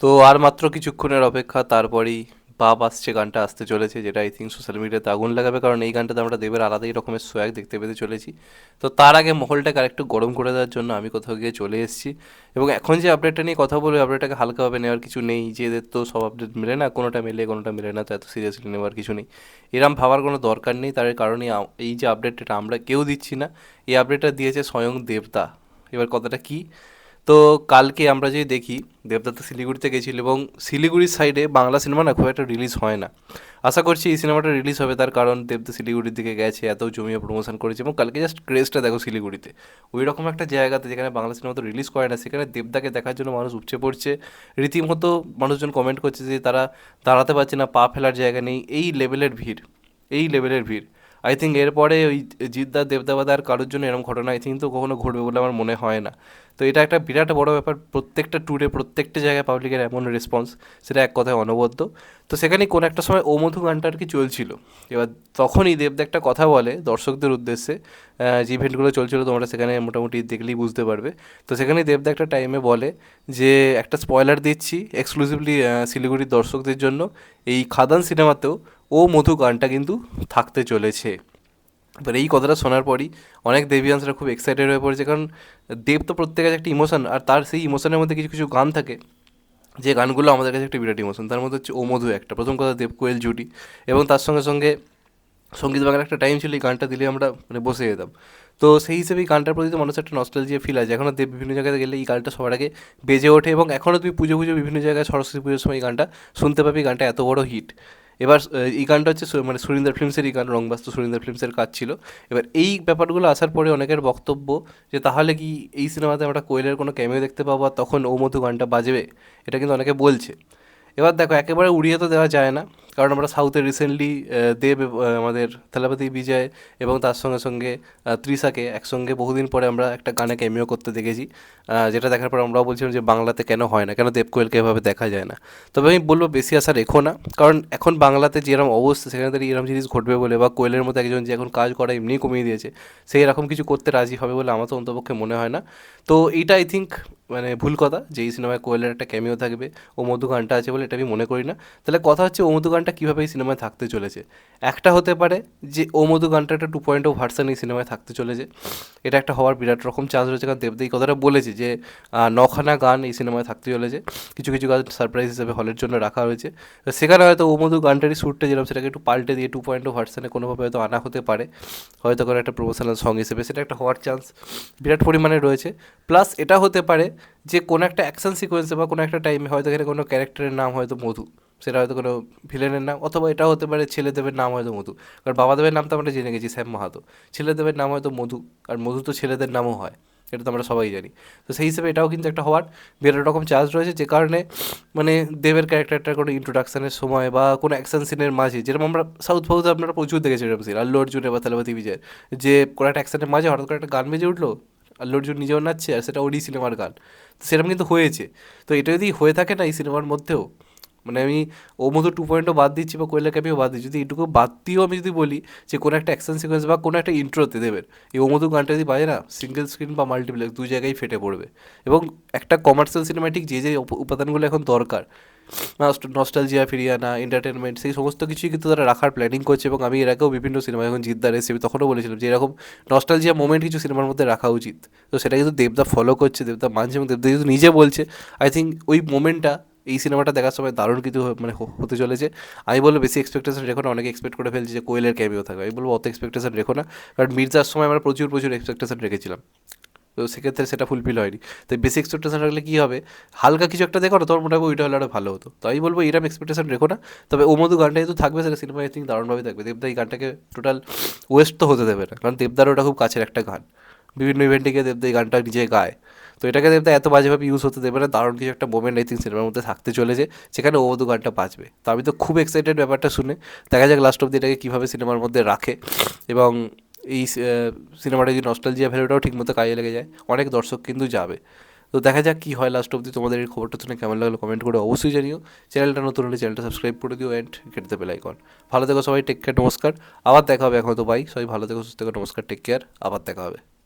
তো আর মাত্র কিছুক্ষণের অপেক্ষা, তারপরেই বাপ আসছে গানটা আসতে চলেছে, যেটা আই থিঙ্ক সোশ্যাল মিডিয়াতে আগুন লাগাবে, কারণ এই গানটাতে আমরা দেবের আলাদাই রকমের সোয়াগ দেখতে পেতে চলেছি। তো তার আগে মহলটাকে আরেকটু গরম করে দেওয়ার জন্য আমি কোথাও গিয়ে চলে এসেছি। এবং এখন যে আপডেটটা নিয়ে কথা বলব আপডেটটাকে হালকাভাবে নেওয়ার কিছু নেই, যে এদের তো সব আপডেট মেলে না, কোনোটা মেলে কোনোটা মেলে না, তো এত সিরিয়াসলি নেওয়ার কিছু নেই। এরম ভাবার কোনো দরকার নেই, তার কারণে এই যে আপডেটটা আমরা কেউ দিচ্ছি না, এই আপডেটটা দিয়েছে স্বয়ং দেবতা। এবার কথাটা কি? তো কালকে আমরা যদি দেখি, দেবদত্ত শিলিগুড়িতে গেছিল এবং শিলিগুড়ির সাইডে বাংলা সিনেমা না খুব একটা রিলিজ হয় না। আশা করছি এই সিনেমাটা রিলিজ হবে, তার কারণ দেবদা শিলিগুড়ির দিকে গেছে, এত জমিয়ে প্রমোশন করেছে এবং কালকে জাস্ট ক্রেজটা দেখো শিলিগুড়িতে। ওই রকম একটা জায়গাতে যেখানে বাংলা সিনেমা তো রিলিজ করে না, সেখানে দেবদাকে দেখার জন্য মানুষ উপচে পড়ছে। রীতিমতো মানুষজন কমেন্ট করছে যে তারা দাঁড়াতে পারছে না, পা ফেলার জায়গা নেই, এই লেভেলের ভিড়, এই লেভেলের ভিড়। আই থিঙ্ক এরপরে ওই জিদ্দার দেবদাবাদা আর কারোর জন্য এরকম ঘটনা আই থিঙ্ক তো কখনো ঘটবে বলে আমার মনে হয় না। তো এটা একটা বিরাট বড় ব্যাপার, প্রত্যেকটা ট্যুরে প্রত্যেকটা জায়গায় পাবলিকের এমন রেসপন্স সেটা এক কথায় অনবদ্য। তো সেখানে কোনো একটা সময় ও মধু গানটা আর কি চলছিল। এবার তখনই দেবদা একটা কথা বলে দর্শকদের উদ্দেশ্যে যে ইভেন্টগুলো চলছিল তোমরা সেখানে মোটামুটি দেখলেই বুঝতে পারবে। তো সেখানেই দেবদা একটা টাইমে বলে যে, একটা স্পয়লার দিচ্ছি এক্সক্লুসিভলি শিলিগুড়ির দর্শকদের জন্য। এই খাদান সিনেমাতেও ও মধু গানটা কিন্তু থাকতে চলেছে। এবার এই কথাটা শোনার পরই অনেক দেবিয়ান্সরা খুব এক্সাইটেড হয়ে পড়েছে, কারণ দেব তো প্রত্যেকের একটা ইমোশন আর তার সেই ইমোশনের মধ্যে কিছু কিছু গান থাকে, যে গানগুলো আমাদের কাছে একটা বিরাট ইমোশন তার মধ্যে হচ্ছে ও মধু একটা, প্রথম কথা দেব কোয়েল জুটি, এবং তার সঙ্গে সঙ্গে সংগীত বাংলার একটা টাইম ছিল, এই গানটা দিলে আমরা মানে বসে যেতাম। তো সেই হিসেবে এই গানটার প্রতি মানুষের একটা নস্টালজিয়া ফিল আছে। এখনও দেব বিভিন্ন জায়গায় গেলে এই গানটা সবার আগে বেজে ওঠে, এবং এখনও তুমি পুজো পুজো বিভিন্ন জায়গায় সরস্বতী পুজোর সময় এই গানটা শুনতে পাবি। গানটা এত বড় হিট এবার এই গানটা হচ্ছে মানে সুরিন্দার এই গান, রংবাস্তু সুরিন্দার ফিল্মসের কাজ ছিল। এবার এই ব্যাপারগুলো আসার পরে অনেকের বক্তব্য যে, তাহলে কি এই সিনেমাতে আমরা কোয়েলের কোনো ক্যামিও দেখতে পাবো আর তখন ও মধু গানটা বাজবে? এটা কিন্তু অনেকে বলছে। এবার দেখো, একেবারে উড়িয়ে তো দেওয়া যায় না। কারণ আমরা সাউথে রিসেন্টলি দেব আমাদের থালাপতি বিজয় এবং তার সঙ্গে সঙ্গে ত্রিশাকে একসঙ্গে বহুদিন পরে আমরা একটা গানে ক্যামিও করতে দেখেছি। যেটা দেখার পর আমরাও বলছিলাম যে বাংলাতে কেন হয় না? কেন দেব কোয়েলকে এভাবে দেখা যায় না? তবে আমি বলব বেশি আশা রেখো না। কারণ এখন বাংলাতে যেরকম অবস্থা, সেখানে দাঁড়িয়ে এরকম জিনিস ঘটবে বলে বা কোয়েলের মতো একজন যে এখন কাজ করা এমনি কমিয়ে দিয়েছে সেই এরকম কিছু করতে রাজি হবে বলে আমার তো অন্তপক্ষে মনে হয় না। তো এইটা আই থিঙ্ক মানে ভুল কথা যে এই সিনেমায় কোয়েলের একটা ক্যামিও থাকবে, ও মধু গানটা আছে বলে এটা আমি মনে করি না। তাহলে কথা হচ্ছে ও গানটা কীভাবে এই সিনেমায় থাকতে চলেছে? একটা হতে পারে যে ও মধু গানটা একটা টু পয়েন্ট ও ভার্সান এই সিনেমায় থাকতে চলেছে। এটা একটা হওয়ার বিরাট রকম চান্স রয়েছে কারণ দেবদা এই কথাটা বলেছে যে নখানা গান এই সিনেমায় থাকতে চলেছে। কিছু কিছু গান সারপ্রাইজ হিসেবে হলের জন্য রাখা হয়েছে। সেখানে হয়তো ও মধু গানটারই শ্যুটটা যেরকম সেটাকে একটু পাল্টে দিয়ে টু পয়েন্ট ও ভার্সানে কোনোভাবে হয়তো আনা হতে পারে। হয়তো কোনো একটা প্রমোশনাল সং হিসেবে সেটা একটা হওয়ার চান্স বিরাট পরিমাণে রয়েছে। প্লাস এটা হতে পারে যে কোনো একটা অ্যাকশন সিকোয়েন্সে বা কোনো একটা টাইমে হয়তো এখানে কোনো ক্যারেক্টারের নাম হয়তো মধু। সেটা হয়তো কোনো ভিলেনের নাম, অথবা এটা হতে পারে ছেলেদেবের নাম হয়তো মধু। কারণ বাবাদেবের নাম তো আমরা জেনে গেছি, শ্যাম মাহাতো। ছেলেদেবের নাম হয়তো মধু, আর মধু তো ছেলেদের নামও হয়, এটা তো আমরা সবাই জানি। তো সেই হিসেবে এটাও কিন্তু একটা হওয়ার বিরাট রকম চান্স রয়েছে, যে কারণে মানে দেবের ক্যারেক্টারটার কোনো ইন্ট্রোডাকশনের সময় বা কোনো অ্যাকশন সিনের মাঝে, যেরকম আমরা সাউথ ফাউথে আপনারা প্রচুর দেখেছি, এরকম সিন আল্লু অর্জুনের বা থালাপতি বিজয়ের, যে কোনো একটা অ্যাকশনের মাঝে হঠাৎ করে একটা গান বেজে উঠল, আল্লু অর্জুন নিজেও নাচছে, আর সেটা ওডি সিনেমার গান। তো সেরকম কিন্তু হয়েছে। তো এটা যদি হয়ে থাকে না এই সিনেমার মধ্যেও মানে আমি ও মতো টু পয়েন্টও বাদ দিচ্ছি বা কোয়েলা ক্যাপিও বাদ দিচ্ছি। যদি এটুকু বাদ দিয়েও আমি যদি বলি যে কোনো একটা অ্যাকশন সিকোয়েন্স বা কোনো একটা ইন্ট্রোতে দেবেন, এই ও মধু গানটা যদি বাজে না সিঙ্গেল স্ক্রিন বা মাল্টিপ্লেক্স দুই জায়গায় ফেটে পড়বে। এবং একটা কমার্শিয়াল সিনেমাটিক যে যে উপ- উপাদানগুলো এখন দরকার নস্টালজিয়া ফিরিয়ে আনা এন্টারটেনমেন্ট সেই সমস্ত কিছুই কিন্তু তারা রাখার প্ল্যানিং করছে এবং আমি এর আগেও বিভিন্ন সিনেমা যখন জিদ্দার রেসিপি তখনও বলেছিলাম যে এরকম নস্টালজিয়া মোমেন্ট কিছু সিনেমার মধ্যে রাখা উচিত। তো সেটা কিন্তু দেবদা ফলো করছে, দেবদা মানছে এবং দেবদা কিন্তু নিজে বলছে আই থিঙ্ক ওই মোমেন্টটা এই সিনেমাটা দেখার সময় দারুণ হ- মানে হতে চলেছে। আমি বলব বেশি এক্সপেকটেশন রেখো না, অনেকে এক্সপেক্ট করে ফেলছে যে কোয়েলের ক্যামিও থাকবে। আমি বলব অত এক্সপেকটেশন রেখো না, কারণ মির্জার সময় আমরা প্রচুর প্রচুর এক্সপেকটেশন রেখেছিলাম। তো সেক্ষেত্রে সেটা ফুলফিল হয়নি। তো বেশি এক্সপেকটেশন রাখলে কী হবে? হালকা কিছু একটা দেখো না তোর মোটামুটি ওইটা হলে আরও ভালো হতো। তো আমি বলব এরকম এক্সপেকটেশন রেখো না। তবে ও মধু গানটা যেহেতু থাকবে, সেটা সিনেমায় আই থিঙ্ক দারুণভাবে থাকবে। দেবদা এই গানটাকে টোটাল ওয়েস্ট তো হতে দেবে না, কারণ দেবদার ওটা খুব কাছের একটা গান। বিভিন্ন ইভেন্টে গিয়ে দেবদা এই গানটা নিজে গায়। তো এটাকে দেবদা এত বাজেভাবে ইউজ হতে দেবে না, দারুণ কিছু একটা মোমেন্ট আই থিঙ্ক সিনেমার মধ্যে থাকতে চলেছে সেখানে ও মধু গানটা বাজবে তো আমি তো খুব এক্সাইটেড ব্যাপারটা শুনে, দেখা যাক লাস্ট অব্দি এটাকে কীভাবে সিনেমার মধ্যে রাখে। এবং এই সিনেমাটা যদি নস্টালজিয়া ভ্যালুটাও ঠিকমতো কাজে লেগে যায়, অনেক দর্শক কিন্তু যাবে। তো দেখা যাক কী হয় লাস্ট অব্দি তোমাদের এই খবরটা শুনে, কেমন লাগল কমেন্ট করে অবশ্যই জানিও। চ্যানেলটা নতুন হলে চ্যানেলটা সাবস্ক্রাইব করে দিও অ্যান্ড কেটে দেবে লাইকন ভালো থেকো সবাই টেক কেয়ার নমস্কার। আবার দেখা হবে এখন তো বাই সবাই ভালো থেকো, সুস্থ থেকো, নমস্কার টেক কেয়ার আবার দেখা হবে।